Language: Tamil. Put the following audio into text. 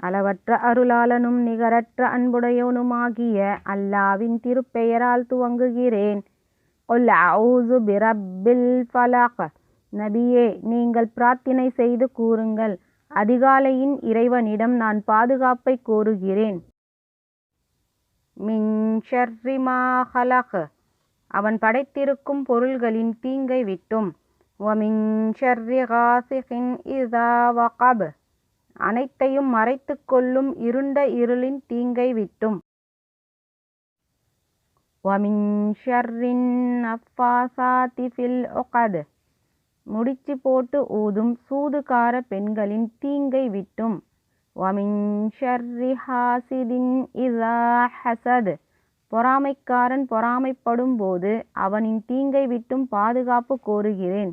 அளவற்ற அருளாளனும் நிகரற்ற அன்புடையவனுமாகிய அல்லாவின் திருப்பெயரால் துவங்குகிறேன். ஒல் அவுசு பிரபில் ஃபலக். நபியே நீங்கள் பிரார்த்தனை செய்து கூறுங்கள். அதிகாலையின் இறைவனிடம் நான் பாதுகாப்பை கோருகிறேன். மின் அவன் படைத்திருக்கும் பொருள்களின் தீங்கை விட்டும். வமின் ஷர்ரி காசிகின் இதா வகப். அனைத்தையும் மறைத்துக் கொள்ளும் இருண்ட இருளின் தீங்கை விட்டும். வமின் ஷர்ரின் நஃபாசாத்தி ஃபில் முடிச்சு போட்டு ஊதும் சூதுகார பெண்களின் தீங்கை விட்டும். வமின் ஷர்ரி ஹாசிதின் இதா ஹசத். பொறாமைக்காரன் பொறாமைப்படும் போது அவனின் தீங்கை விட்டும் பாதுகாப்பு கோருகிறேன்.